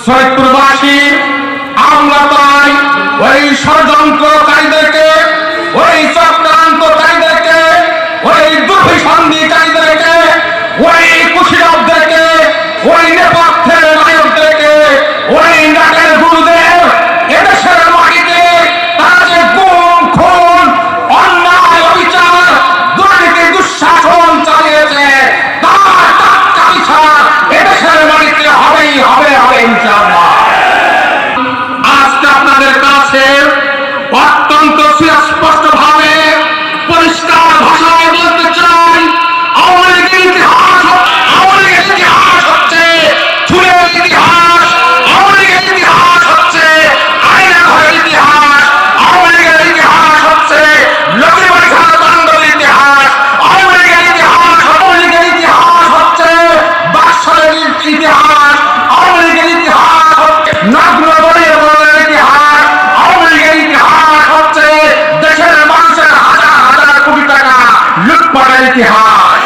সৈয়দপুরবাসী আমরা তাই ওই ষড়যন্ত্র নগ্ন বলে বললেন ইতিহাস, আওয়ামী লীগের ইতিহাস হচ্ছে দেশের মানুষের হাজার হাজার কোটি টাকা ইতিহাস।